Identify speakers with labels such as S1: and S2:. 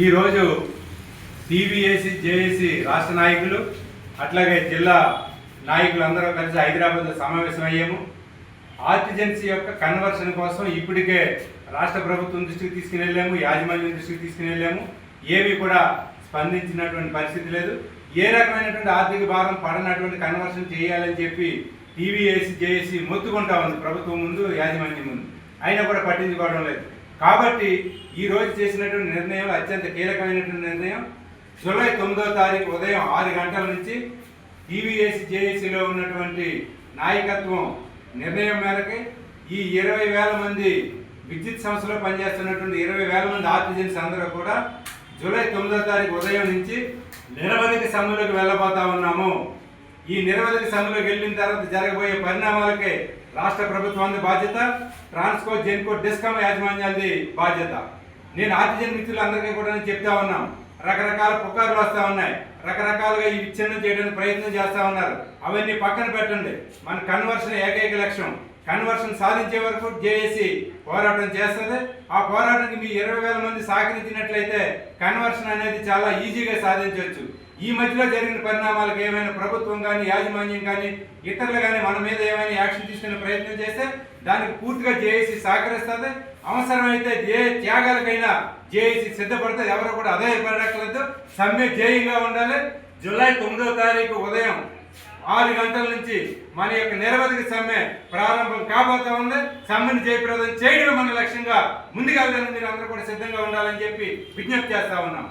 S1: ఈరోజు టీవీఏసీ జేఏసీ రాష్ట్ర నాయకులు అట్లాగే జిల్లా నాయకులు అందరూ కలిసి హైదరాబాద్లో సమావేశం అయ్యాము ఆర్టిజెన్సీ యొక్క కన్వర్షన్ కోసం ఇప్పటికే రాష్ట్ర ప్రభుత్వం దృష్టికి తీసుకుని వెళ్ళాము యాజమాన్యం దృష్టికి తీసుకుని వెళ్ళాము. ఏవి కూడా స్పందించినటువంటి పరిస్థితి లేదు. ఏ రకమైనటువంటి ఆర్థిక భారం పడనటువంటి కన్వర్షన్ చేయాలని చెప్పి టీవీఏసీ జేఏసీ మొత్తుకుంటా ఉంది ప్రభుత్వం ముందు యాజమాన్యం ముందు. అయినా కూడా పట్టించుకోవడం లేదు. కాబట్టి ఈ రోజు చేసినటువంటి నిర్ణయం అత్యంత కీలకమైనటువంటి నిర్ణయం. జూలై తొమ్మిదో తారీఖు ఉదయం ఆరు గంటల నుంచి టీవీఎస్ జేఏసీలో ఉన్నటువంటి నాయకత్వం నిర్ణయం మేరకు ఈ ఇరవై వేల మంది విద్యుత్ సంస్థలో పనిచేస్తున్నటువంటి ఇరవై వేల మంది ఆర్టిజన్స్ అందరూ కూడా జూలై తొమ్మిదో తారీఖు ఉదయం నుంచి నిరవధిక సమ్మెలోకి వెళ్ళబోతా ఉన్నాము. ఈ నిరవధిక సమ్మెలోకి వెళ్ళిన తర్వాత జరగబోయే పరిణామాలకే రాష్ట్ర ప్రభుత్వాన్ని బాధ్యత ట్రాన్స్కో జెన్కో డిస్కమ్ యాజమాన్యాలది బాధ్యత. నేను ఆర్టిజన్ మిత్రులందరికీ కూడా నేను చెప్తా ఉన్నాం రకరకాల పుకార్లు వస్తూ ఉన్నాయి రకరకాలుగా ఈ విచ్ఛిన్నం చేయడానికి ప్రయత్నం చేస్తూ ఉన్నారు. అవన్నీ పక్కన పెట్టండి. మన కన్వర్షన్ ఏకైక లక్ష్యం. కన్వర్షన్ సాధించే వరకు జేఏసీ పోరాటం చేస్తుంది. ఆ పోరాటానికి మీ ఇరవై వేల మంది సహకరించినట్లయితే కన్వర్షన్ అనేది చాలా ఈజీగా సాధించవచ్చు. ఈ మధ్యలో జరిగిన పరిణామాలకు ఏమైనా ప్రభుత్వం కానీ యాజమాన్యం కానీ ఇతరులు కానీ మన మీద ఏమైనా యాక్షన్ తీసుకునే ప్రయత్నం చేస్తే దానికి పూర్తిగా జేఏసీ సహకరిస్తుంది. అవసరమైతే ఏ త్యాగాలకైనా జేఏసీ సిద్ధపడితే ఎవరు కూడా అదే పడక్కలేదు సమ్మె జేయంగా ఉండాలి. జూలై తొమ్మిదో తారీఖు ఉదయం ఆరు గంటల నుంచి మన యొక్క నిరవధిక సమ్మె ప్రారంభం కాబోతా ఉంది. సమ్మెను జయప్రదం చేయడమే మన లక్ష్యంగా ముందుకెళ్ళడానికి మీరు అందరూ కూడా సిద్ధంగా ఉండాలని చెప్పి విజ్ఞప్తి చేస్తా ఉన్నాం.